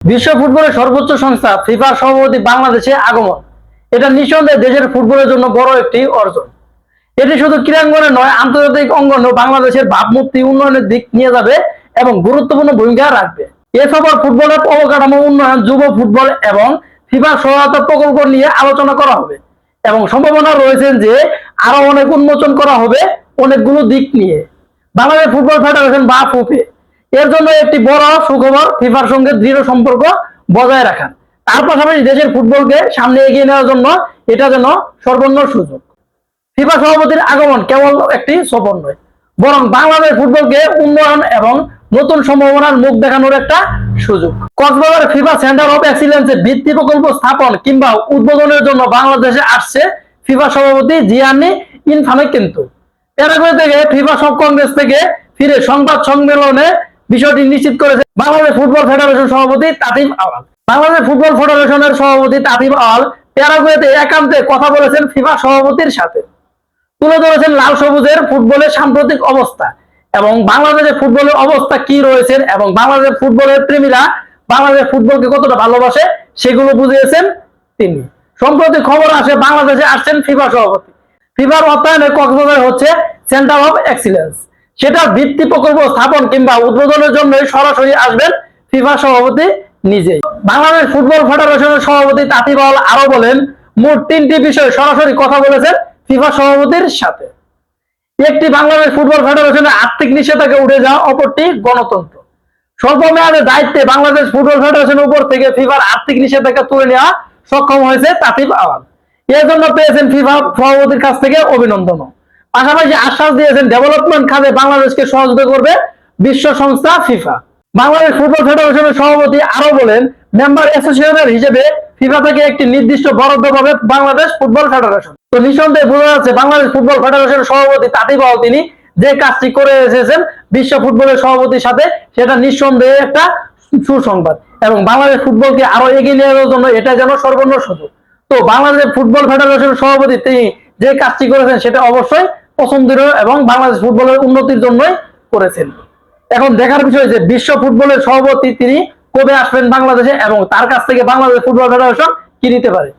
বিশ্ব ফুটবলের সর্বোচ্চ সংস্থা ফিফার সভাপতি বাংলাদেশে আগমন। এটা নিঃসন্দেহে দেশের ফুটবলের জন্য বড় একটি অর্জন। এটি শুধু ক্রীড়াঙ্গনে নয়, আন্তর্জাতিক অঙ্গনে বাংলাদেশের ভাবমূর্তি উন্নয়নের দিক নিয়ে যাবে এবং গুরুত্বপূর্ণ ভূমিকা রাখবে। এ সফর ফুটবলের অবকাঠামো উন্নয়ন, যুব ফুটবল এবং ফিফার সহায়তা প্রকল্প নিয়ে আলোচনা করা হবে এবং সম্ভাবনা রয়েছে যে আরও অনেক উন্মোচন করা হবে অনেকগুলো দিক নিয়ে। বাংলাদেশ ফুটবল ফেডারেশন বা ফুফে এর জন্য একটি বড় সুখবর ফিফার সঙ্গে দৃঢ় সম্পর্ক বজায় রাখা তার পাশাপাশি দেশের ফুটবলকে সামনে এগিয়ে নেওয়ার জন্য এটা যেন সর্বন্ন সুযোগ। ফিফা সভাপতির আগমন কেবল একটি সফর নয়, বরং বাংলাদেশ ফুটবলকে উন্নয়ন এবং নতুন সম্ভাবনার মুখ দেখানোর একটা সুযোগ। কক্সবাজার ফিফা সেন্টার অফ এক্সিলেন্সের ভিত্তি প্রকল্প স্থাপন কিংবা উদ্বোধনের জন্য বাংলাদেশে আসছে ফিফা সভাপতি জিয়ানি ইনফামে কিন্তু। প্যারাগুয়ে থেকে ফিফা সব কংগ্রেস থেকে ফিরে সংবাদ সম্মেলনে বিষয়টি নিশ্চিত করেছে বাংলাদেশ ফুটবল ফেডারেশন সভাপতি তাতিম আওয়াল। বাংলাদেশ ফুটবল ফেডারেশনের সভাপতি তাতিম আওয়াল প্যারাগুয়েতে একান্তে কথা বলেছেন ফিফা সভাপতির সাথে। তুলে ধরেছেন লাল সবুজের ফুটবলের সাম্প্রতিক অবস্থা এবং বাংলাদেশের ফুটবলের অবস্থা কি রয়েছে এবং বাংলাদেশ ফুটবলের প্রেমীরা বাংলাদেশ ফুটবলকে কতটা ভালোবাসে সেগুলো বুঝিয়েছেন তিনি। সম্প্রতি খবর আসে বাংলাদেশে আসছেন ফিফা সভাপতি। ফিফার অর্থায়নে কক্সবাজার হচ্ছে সেন্টার অফ এক্সিলেন্স সেটার ভিত্তি প্রকল্প স্থাপন কিংবা উদ্বোধনের জন্য সরাসরি আসবেন ফিফা সভাপতি নিজেই বাংলাদেশ ফুটবল ফেডারেশনের সভাপতি তাতিবাল আরও বলেন, মোট তিনটি বিষয়ে সরাসরি কথা বলেছেন ফিফা সভাপতির সাথে। একটি বাংলাদেশ ফুটবল ফেডারেশনের আর্থিক নিষেধাজ্ঞা উঠে যাওয়া, অপরটি গণতন্ত্র। স্বল্প মেয়াদের দায়িত্বে বাংলাদেশ ফুটবল ফেডারেশনের উপর থেকে ফিফার আর্থিক নিষেধাজ্ঞা তুলে নেওয়া সক্ষম হয়েছে তাতিব আওয়াল এর জন্য পেয়েছেন ফিফা সভাপতির কাছ থেকে অভিনন্দন পাশাপাশি আশ্বাস দিয়েছেন ডেভেলপমেন্ট খাতে বাংলাদেশকে সহযোগিতা করবে বিশ্ব সংস্থা ফিফা। বাংলাদেশ ফুটবল ফেডারেশনের সভাপতি আরও বলেন মেম্বার অ্যাসোসিয়েশনের হিসেবে ফিফা থেকে একটি নির্দিষ্ট বরাদ্দ পাবে বাংলাদেশ ফুটবল ফেডারেশন তো নিঃসন্দেহে বোঝা যাচ্ছে, বাংলাদেশ ফুটবল ফেডারেশনের সভাপতি তাতিব আওয়াল তিনি যে কাজটি করে এসেছেন বিশ্ব ফুটবলের সভাপতির সাথে, সেটা নিঃসন্দেহে একটা সুসংবাদ। এবং বাংলাদেশ ফুটবলকে আরও এগিয়ে নিয়ে যাওয়ার জন্য এটা যেন সর্বন্ন সুযোগ। তো বাংলাদেশ ফুটবল ফেডারেশনের সভাপতি, তিনি যে কাজটি করেছেন, সেটা অবশ্যই পছন্দনীয় এবং বাংলাদেশ ফুটবলের উন্নতির জন্যই করেছেন। এখন দেখার বিষয় যে বিশ্ব ফুটবলের সভাপতি তিনি কবে আসবেন বাংলাদেশে এবং তার কাছ থেকে বাংলাদেশ ফুটবল ফেডারেশন কি নিতে পারে?